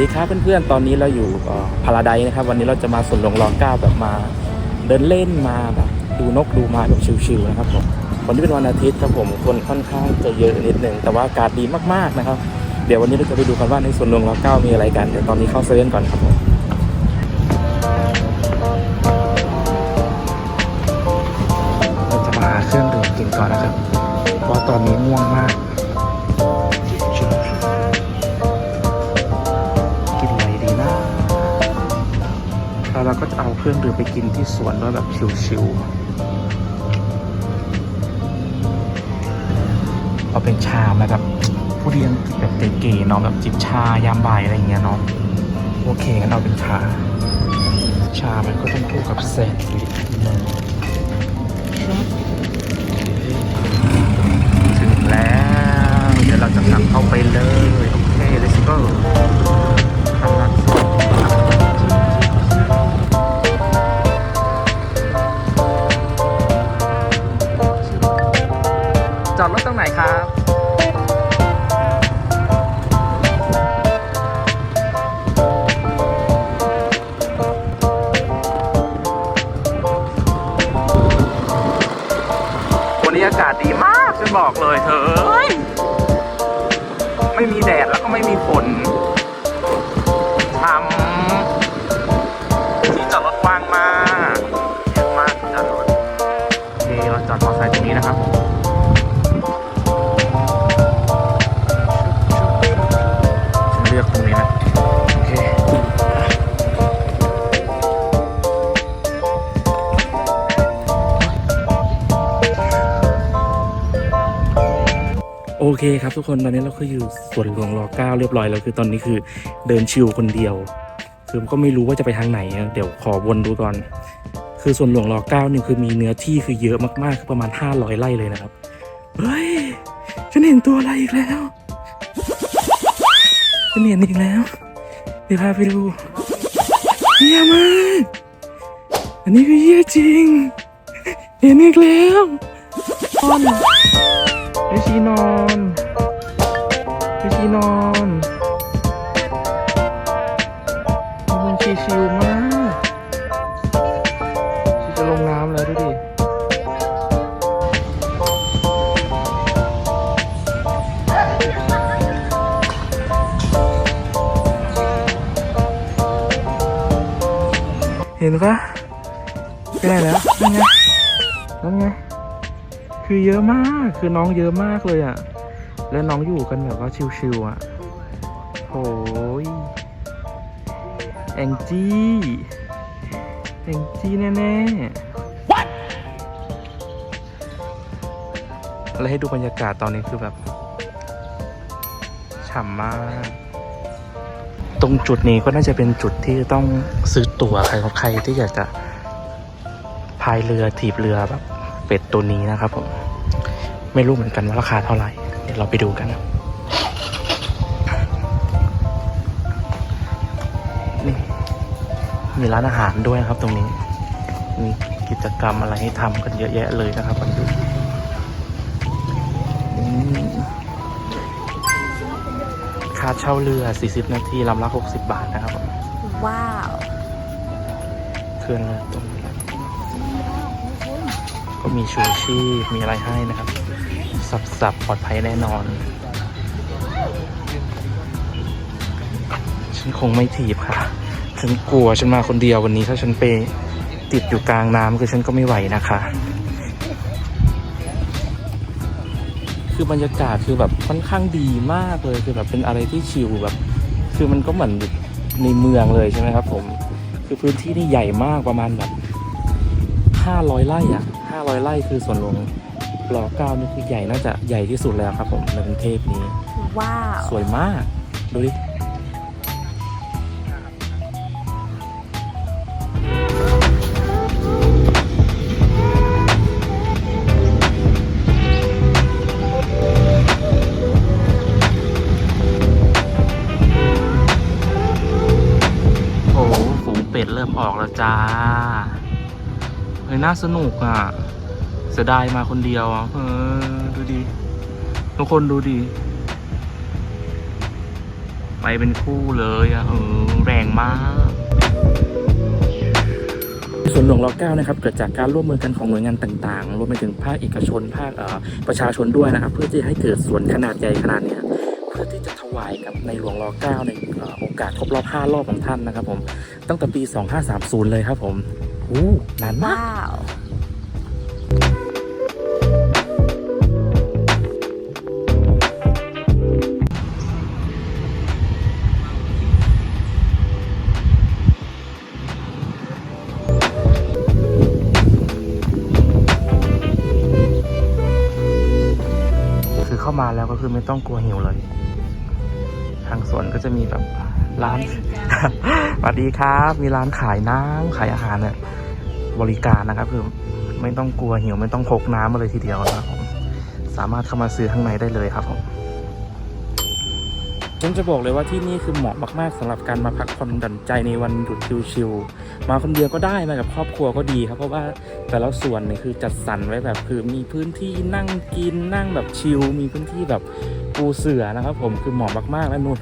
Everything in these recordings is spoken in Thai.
วัสดีครับเพื่อนๆ ตอนนี้เราอยู่พาราไดนะครับ วันนี้เราจะมาสวนหลวงรอเก้าแบบมาเดินเล่นมาแบบดูนกดูมาแบบชิลๆนะครับผมวันนี้เป็นวันอาทิตย์ครับผมคนค่อนข้างจะเยอะนิดหนึ่งแต่ว่าอากาศดีมากๆนะครับ เดี๋ยววันนี้เราจะไปดูกันว่าในสวนหลวงรอเก้ามีอะไรกันเดี๋ยวตอนนี้เข้าเซเว่นก่อนครับผมเราจะมาเครื่องดื่มกินก่อนนะครับเพราะตอนนี้ง่วงมาก เราก็จะเอาเครื่องดื่มไปกินที่สวนด้วยแบบชิวๆเอาเป็นชามนะครับผู้เรียนแบบเก๋ๆเนาะแบบจิบชายามบ่ายอะไรเงี้ยเนาะโอเคงั้นเอาเป็นชา ชามันก็ต้องคู่กับแซนด์วิชนึงถึงแล้ว เดี๋ยวเราจะสั่งเข้าไปเลย โอเค let's go รถตรงไหนครับวันนี้อากาศดีมากฉันบอกเลยเธอ โอเคครับทุกคนตอนนี้เราก็อยู่สวนหลวงรอเก้าเรียบร้อยแล้วคือตอนนี้คือเดินชิวคนเดียว คือก็ไม่รู้ว่าจะไปทางไหนเดี๋ยวขอวนดูก่อน คือสวนหลวงรอเก้านี่คือมีเนื้อที่คือเยอะมากๆคือประมาณ 500ไร่เลยนะครับเฮ้ยฉันเห็นตัวอะไรอีกแล้วฉันเห็นอีกแล้วเดี๋ยวพาไปดูเยี่ยมากอันนี้คือเยี่ยจริงเห็นอีกแล้วอ้อน ไปชีนอนไปชีนอนมันชีชิวมากชีจะลงน้ำแล้วดูดิเห็นปะไปไหนแล้วนั่นไงนั่นไง คือเยอะมากคือน้องเยอะมากเลยอะ่ะ แล้วน้องอยู่กันแบบว่าชิวๆอะ่ะโหยแองจี้แองจี้แน่ๆ What แล้วให้ดูบรรยากาศตอนนี้คือแบบฉ่ำมาก ตรงจุดนี้ก็น่าจะเป็นจุดที่ต้องซื้อตั๋วใครของใครที่อยากจะพายเรือถีบเรือแบบ เป็ดตัวนี้นะครับผมไม่รู้เหมือนกันว่าราคาเท่าไหร่ เดี๋ยวเราไปดูกัน นี่มีร้านอาหารด้วยนะครับตรงนี้ มีกิจกรรมอะไรให้ทำกันเยอะแยะเลยนะครับวันนี้อืมค่าเช่าเรือ 40 นาทีลำละ 60 บาทนะครับผมว้าว เครื่องเรือตรงนี้ ก็มีชูชีพมีอะไรให้นะครับ สับสับปลอดภัยแน่นอน ฉันคงไม่ถีบค่ะ ฉันกลัวฉันมาคนเดียววันนี้ ถ้าฉันไปติดอยู่กลางน้ำคือฉันก็ไม่ไหวนะคะ คือบรรยากาศคือแบบค่อนข้างดีมากเลยคือแบบเป็นอะไรที่ชิลแบบ คือมันก็เหมือนในเมืองเลยใช่ไหมครับ ผม คือพื้นที่นี่ใหญ่มากประมาณแบบ ห้าร้อยไร่อะห้าร้อยไร่คือส่วนหลวงรอเก้านี่คือใหญ่น่าจะใหญ่ที่สุดแล้วครับผมในกรุงเทพนี้ ว้าว สวยมาก ดูดิโอ้โหฝูงเป็ดเริ่มออกแล้วจ้าเฮ้ยน่าสนุกอะเสียดายมาคนเดียวอะเออดูดิทุกคนดูดิไปเป็นคู่เลยอะเออแรงมากสวนหลวงร9นะครับเกิดจากการร่วมมือกันของหน่วยงานต่างๆ รวมไปถึงภาคเอกชนภาคเอ่อประชาชนด้วยนะครับ เพื่อที่จะให้เกิดสวนขนาดใหญ่ขนาดเนี้ยเพื่อที่จะถวายกับในหลวงร9ในเอ่อโอกาสครบรอบ 5 รอบของท่านนะครับผมตั้งแต่ปี 2530 เลยครับผม อู้นานมากว้าวคือเข้ามาแล้วก็คือไม่ต้องกลัวหิวเลย ทางสวนก็จะมีแบบ ร้านสวัสดีครับ มีร้านขายน้ำขายอาหารเนี่ยบริการนะครับ คือไม่ต้องกลัวหิวไม่ต้องพกน้ำมาเลยทีเดียวนะครับผมสามารถเข้ามาซื้อข้างในได้เลยครับผมผมจะบอกเลยว่าที่นี่คือเหมาะมากๆสำหรับการมาพักผ่อนหย่อนใจในวันหยุดชิวๆมาคนเดียวก็ได้มากับครอบครัวก็ดีครับ เพราะว่าแต่ละส่วนเนี่ยคือจัดสรรไว้แบบคือมีพื้นที่นั่งกินนั่งแบบชิลมีพื้นที่แบบปูเสือนะครับ ผมคือเหมาะมากๆแล้วนุ่น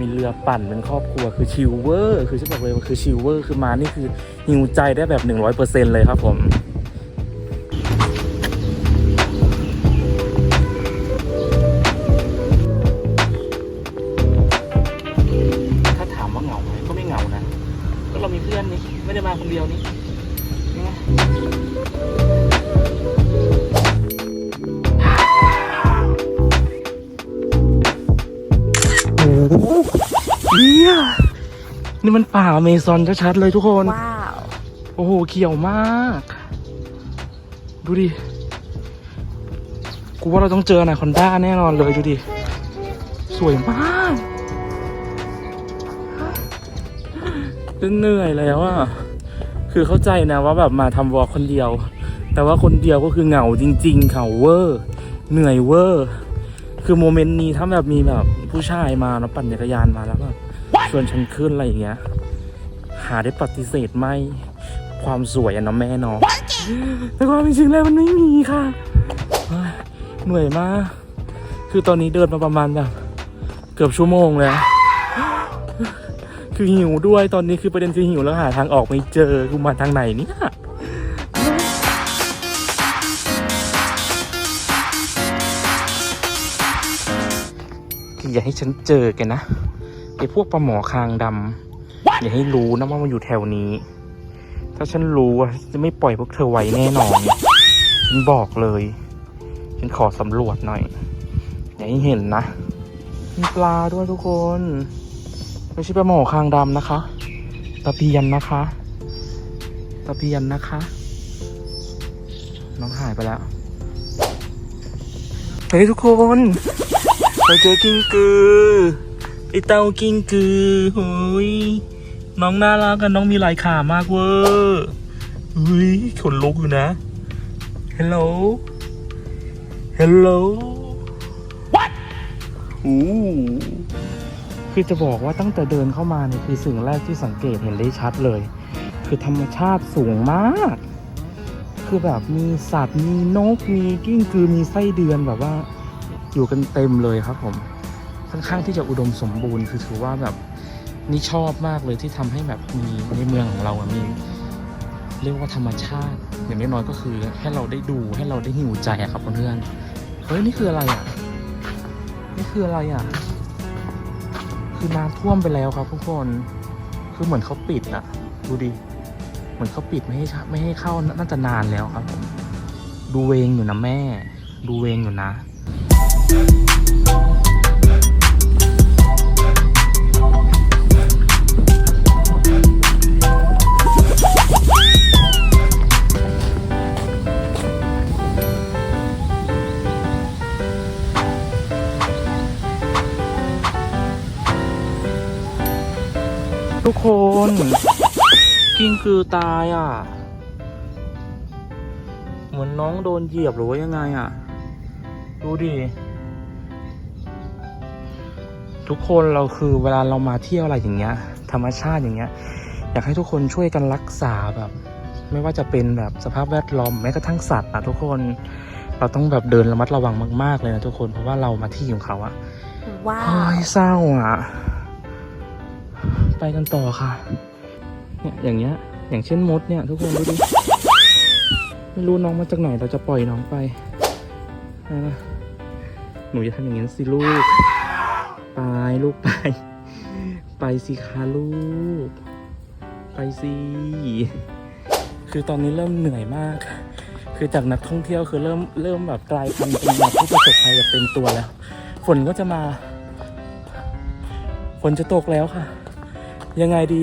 มีเรือปั่นเป็นครอบครัวคือชิลเวอร์ คือฉันบอกเลยว่าคือชิลเวอร์คือมานี่คือหิวใจได้แบบ 100%เลยครับผม นี่มันป่าอเมซอนชัดๆเลยทุกคน ว้าว โอ้โห เขียวมาก ดูดิ กูว่าเราต้องเจออนาคอนด้าแน่นอนเลยดูดิ สวยมากจนเหนื่อยแล้วอะคือเข้าใจนะว่าแบบมาทำวอลคนเดียว แต่ว่าคนเดียวก็คือเหงาจริงๆเขาเวอร์ เหนื่อยเวอร์ คือโมเมนต์นี้ถ้าแบบมีแบบผู้ชายมาแล้วปั่นจักรยานมาแล้วแบบ ชวนฉันขึ้นอะไรอย่างเงี้ย หาได้ปฏิเสธไหมความสวยอะเนาะแม่เนาะแต่ความเป็นจริงแล้วมันไม่มีค่ะเฮ้ยเหนื่อยมาก คือตอนนี้เดินมาประมาณแบบเกือบชั่วโมงแล้ว คือหิวด้วยตอนนี้คือประเด็นคือหิวแล้วหาทางออกไม่เจอกูมาทางไหนเนี่ยคืออย่าให้ฉันเจอแกันนะ ไอ้พวกปลาหมอคางดำอย่าให้รู้นะว่ามันอยู่แถวนี้ ถ้าฉันรู้อะจะไม่ปล่อยพวกเธอไว้แน่นอนฉันบอกเลย ฉันขอสำรวจหน่อย อย่าให้เห็นนะมีปลาด้วยทุกคน ไม่ใช่ปลาหมอคางดำนะคะตะเพียนนะคะตะเพียนนะคะ น้องหายไปแล้วเฮ้ยทุกคนเราเจอกิ้งกือ ไอเต้ากิ้งกือหุยน้องน่ารักกันน้องมีหลายขามากเวอร์เฮ้ยขนลุกอยู่นะ Hello Hello What อู้คือจะบอกว่าตั้งแต่เดินเข้ามาเนี่ยคือสิ่งแรกที่สังเกตเห็นได้ชัดเลย คือธรรมชาติสูงมาก คือแบบมีสัตว์มีนกมีกิ้งกือมีไส้เดือนแบบว่า อยู่กันเต็มเลยครับผม ค่อนข้างที่จะอุดมสมบูรณ์คือถือว่าแบบนี่ชอบมากเลยที่ทำให้แบบมีในเมืองของเรามีเรียกว่าธรรมชาติ อย่างน้อยๆก็คือ ให้เราได้ดูให้เราได้หิวใจอะครับเพื่อนเฮ้ยนี่คืออะไรอะนี่คืออะไรอะคือน้ำท่วมไปแล้วครับทุกคนคือเหมือนเขาปิดอะดูดิเหมือนเขาปิดไม่ให้ไม่ให้เข้าน่าจะนานแล้วครับผมดูเวงอยู่นะแม่ ดูเวงอยู่นะ คนกิ้งคือตายอะ เหมือนน้องโดนเหยียบหรือว่ายังไงอะ ดูดิ ทุกคนเราคือเวลาเรามาเที่ยวอะไรอย่างเงี้ย ธรรมชาติอย่างเงี้ย อยากให้ทุกคนช่วยกันรักษาแบบ ไม่ว่าจะเป็นแบบสภาพแวดล้อมแม้กระทั่งสัตว์นะทุกคนเราต้องแบบเดินระมัดระวังมาก ๆ เลยนะทุกคนเพราะว่าเรามาที่ของเขาอะว้าเฮ้วยเศร้าอะ ไปกันต่อค่ะ เนี่ยอย่างเงี้ย อย่างเช่นมดเนี่ย ทุกคนดูดิ ไม่รู้น้องมาจากไหนเราจะปล่อยน้องไปนะหนูจะทำอย่างนี้สิลูก ไปลูกไป ไปสิคะลูก ไปสิ คือตอนนี้เริ่มเหนื่อยมาก คือจากนักท่องเที่ยวคือเริ่มเริ่มแบบกลายพันธุ์เป็นแบบผู้ประสบภัยแบบเต็มตัวแล้ว ฝนก็จะมา ฝนจะตกแล้วค่ะ ยังไงดี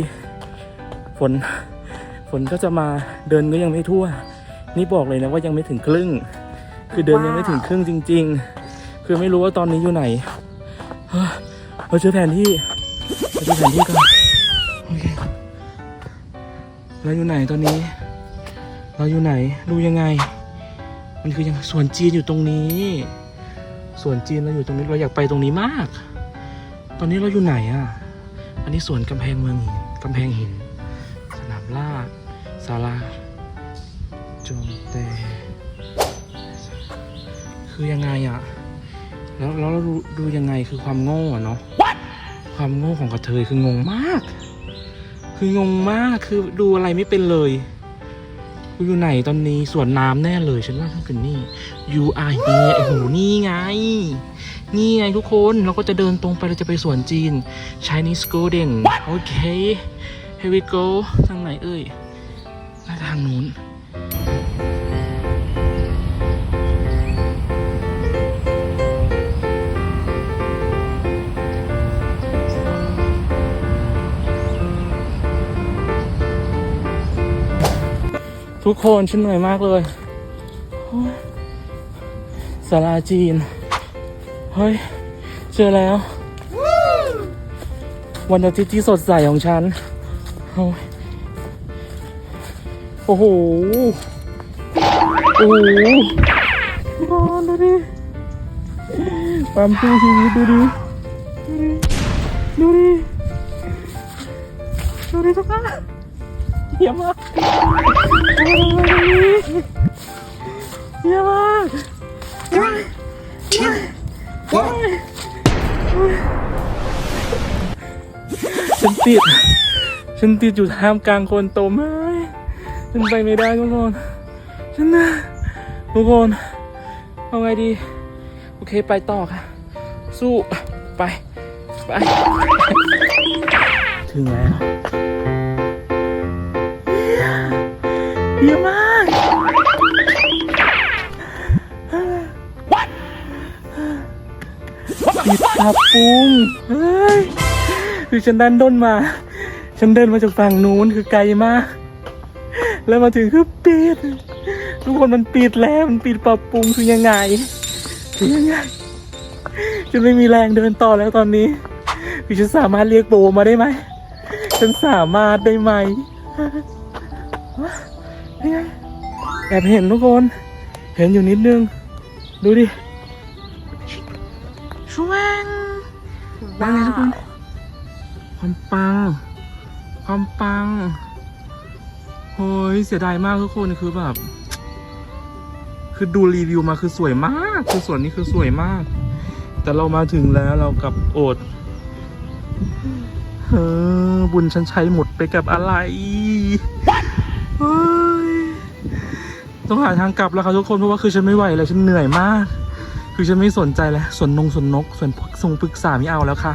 ฝนฝนก็จะมาเดินก็ยังไม่ทั่ว นี่บอกเลยนะว่ายังไม่ถึงครึ่ง คือเดินยังไม่ถึงครึ่งจริง ๆ คือไม่รู้ว่าตอนนี้อยู่ไหนเราเจอแผนที่เราเจอแผนที่ก่อนโอเคเราอยู่ไหนตอนนี้ เราอยู่ไหนดูยังไง มันคือยังสวนจีนอยู่ตรงนี้สวนจีนเราอยู่ตรงนี้เราอยากไปตรงนี้มาก ตอนนี้เราอยู่ไหนอะ อันนี้สวนกำแพงเมืองหินกำแพงหิน สนามลาดศาลาจงแต่คือยังไงอะแล้วแล้วเราดูดูยังไงคือความโง่อะเนาะความโง่ของกระเทยคืองงมาก คืองงมากคือดูอะไรไม่เป็นเลย กูอยู่ไหนตอนนี้สวนน้ำแน่เลยฉันว่าฉันเป็นนี่ you are here โอ้โหนี่ไง นี่ไงทุกคนเราก็จะเดินตรงไปเราจะไปสวนจีน Chinese Garden โอเค here we go ทางไหนเอ่ยน่าจะทางนู้น ทุกคนฉันเหนื่อยมากเลยสาราจีน เฮ้ย เจอแล้ว วันอาทิตย์ที่สดใสของฉัน โอ้โอ้โหโอ้โหนอนดูดิความสู้ชีวิตดูดิ ดูดิ ดูดิ ดูดิทุกคนเยี่ยมมาก เยี่ยมากฉันติด ฉันติดอยู่ท่ามกลางคนโตมากฉันไปไม่ได้ทุกคน ฉันนะทุกคนเอาไงดี โอเคไปต่อค่ะ สู้ ไป ไป ถึงแล้ว เยี่ยมมากปิดปรับปรุงเฮ้ยคือฉันดันด้นมา ฉันเดินมาจากฝั่งนู้นคือไกลมาก แล้วมาถึงคือปิด ทุกคนมันปิดแล้วมันปิดปรับปรุงคือยังไงคือยังไงฉันไม่มีแรงเดินต่อแล้วตอนนี้คือฉันสามารถเรียกโบมาได้ไหม ฉันสามารถได้ไหม ยังไงแอบเห็นทุกคน เห็นอยู่นิดนึง ดูดิช่วงว่าว้าไงทุกคนวความปัง ความปังโอ้ยเสียดายมากทุกคนคือแบบ คือดูรีวิวมาคือสวยมาก คือส่วนนี้คือสวยมาก แต่เรามาถึงแล้วเรากลับอดเออบุญฉันใช้หมดไปกับอะไรเฮ้ย ต้องหาทางกลับแล้วครับทุกคนเพราะว่าคือฉันไม่ไหวแล้วฉันเหนื่อยมาก คือฉันไม่สนใจแล้วส่วนนงส่วนนกส่วนทรงปรึกษาไม่เอาแล้วค่ะ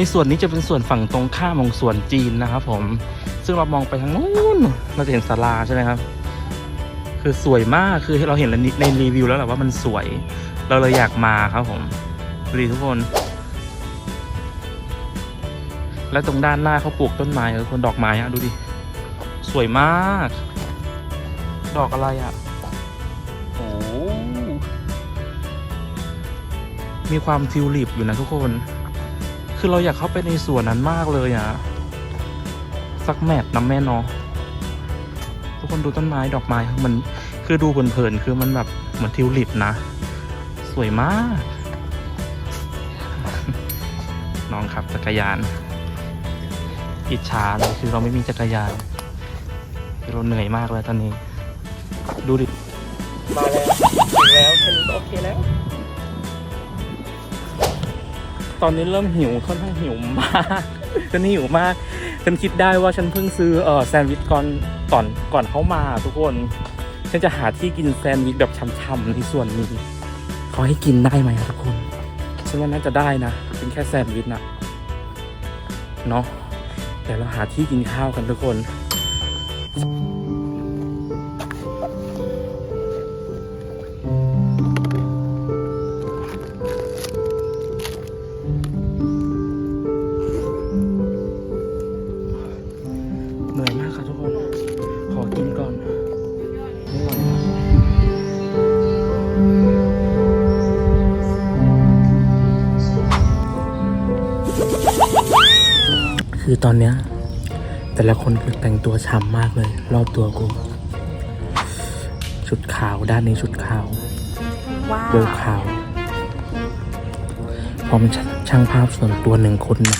ในส่วนนี้จะเป็นส่วนฝั่งตรงข้ามของส่วนจีนนะครับผม ซึ่งเรามองไปทางนู้นเราจะเห็นศาลาใช่ไหมครับ คือสวยมาก คือเราเห็นในรีวิวแล้วแหละว่ามันสวย เราเลยอยากมาครับผมดูดิทุกคน และตรงด้านหน้าเขาปลูกต้นไม้เออคนดอกไม้อะดูดิ สวยมาก ดอกอะไรอะโอ้มีความทิวลิปอยู่นะทุกคน คือเราอยากเข้าไปในสวนนั้นมากเลยอะสักแมตช์นะแม่เนาะทุกคนดูต้นไม้ดอกไม้คือมันคือดูเพลินๆคือมันแบบเหมือนทิวลิปนะ สวยมาก น้องขับจักรยาน อิจฉาเลยคือเราไม่มีจักรยานเราเหนื่อยมากเลยตอนนี้ ดูดิ มาแล้วถึงแล้วแค่นี้ก็โอเคแล้ว ตอนนี้เริ่มหิวค่อนข้างหิวมากฉันหิวมากฉันคิดได้ว่าฉันเพิ่งซื้อเออแซนด์วิชก่อนก่อนก่อนเข้ามาทุกคน ฉันจะหาที่กินแซนด์วิชแบบช่ำๆในส่วนนี้เขาให้กินได้ไหมทุกคนฉันว่าน่าจะได้นะเป็นแค่แซนด์วิชนะเนาะเดี๋ยวเราหาที่กินข้าวกันทุกคน คือตอนเนี้ย แต่ละคนคือแต่งตัวช่ำมากเลย รอบตัวกู ชุดขาวด้านนี้ชุดขาวว้าเบลขาวพร้อมช่างภาพส่วนตัวหนึ่งคนนะ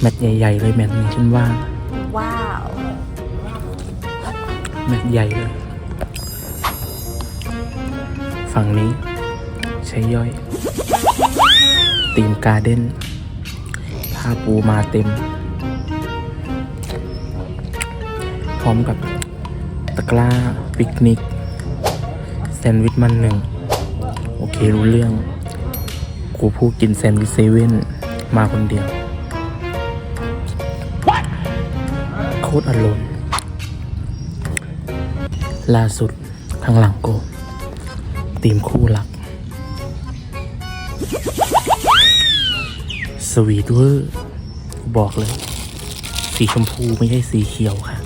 แมทใหญ่ๆเลยแมทนี้ฉันว่า ว้าวแมทใหญ่เลย ฝั่งนี้ใช้ย่อยตีมการ์เด้นผ้าปูมาเต็ม พร้อมกับตะกร้าปิกนิกแซนด์วิชมันหนึ่ง โอเครู้เรื่อง กูผู้กินแซนด์วิชเซเว่นมาคนเดียว โคตรอารมณ์ล่าสุดข้างหลังกูทีมคู่หลัก สวีทเวอร์ บอกเลย สีชมพูไม่ใช่สีเขียวค่ะ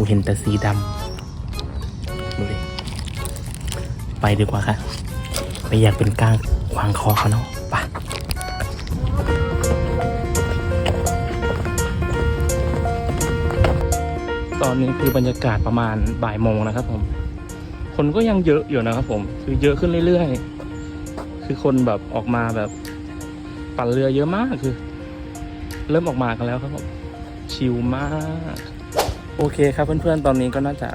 กูเห็นแต่สีดำดูดิไปดีกว่าค่ะไปอยากเป็นก้างขวางคอเขาเนาะไปตอนนี้คือบรรยากาศประมาณบ่ายโมงนะครับผม คนก็ยังเยอะอยู่นะครับผม คือเยอะขึ้นเรื่อยๆ คือคนแบบออกมาแบบปั่นเรือเยอะมากคือ เริ่มออกมากันแล้วครับผม ชิลมาก โอเคครับเพื่อนๆ ตอนนี้ก็น่าจะ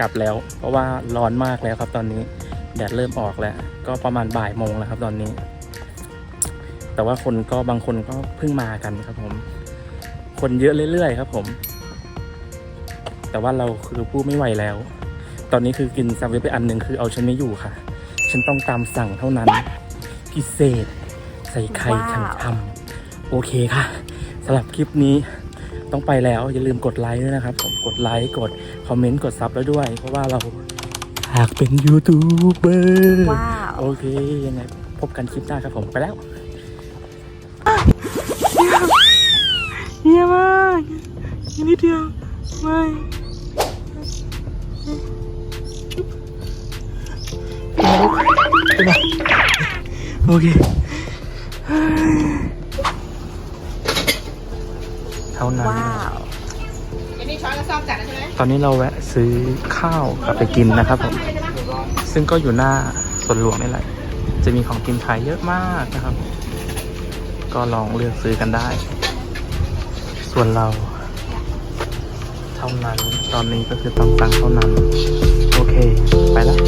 กลับแล้ว เพราะว่าร้อนมากแล้วครับตอนนี้แดดเริ่มออกแล้ว ก็ประมาณบ่ายโมงแล้วครับตอนนี้ แต่ว่าคนก็บางคนก็เพิ่งมากันครับผม คนเยอะเรื่อยๆครับผม แต่ว่าเราคือผู้ไม่ไหวแล้ว ตอนนี้คือกินแซนด์วิชไปอันหนึ่งคือเอาฉันไม่อยู่ค่ะ ฉันต้องตามสั่งเท่านั้น พิเศษ ใส่ไข่ว้าวช่ำๆโอเคค่ะสำหรับคลิปนี้ ต้องไปแล้วอย่าลืมกดไลค์ด้วยนะครับ ผมกดไลค์กดคอมเมนต์กดซับแล้วด้วย เพราะว่าเราอยากเป็นยูทูบเบอร์ว้าวโอเคยังไงพบกันคลิปหน้าครับผมไปแล้วเฮียมากอีกนิดเดียวไม่โอเค ตอนนี้เราแวะซื้อข้าวกลับไปกินนะครับผมซึ่งก็อยู่หน้าสวนหลวงนี่แหละ จะมีของกินขายเยอะมากนะครับ ก็ลองเลือกซื้อกันได้ ส่วนเราเท่านั้น ตอนนี้ก็คือต้องสั่งเท่านั้น โอเค ไปแล้ว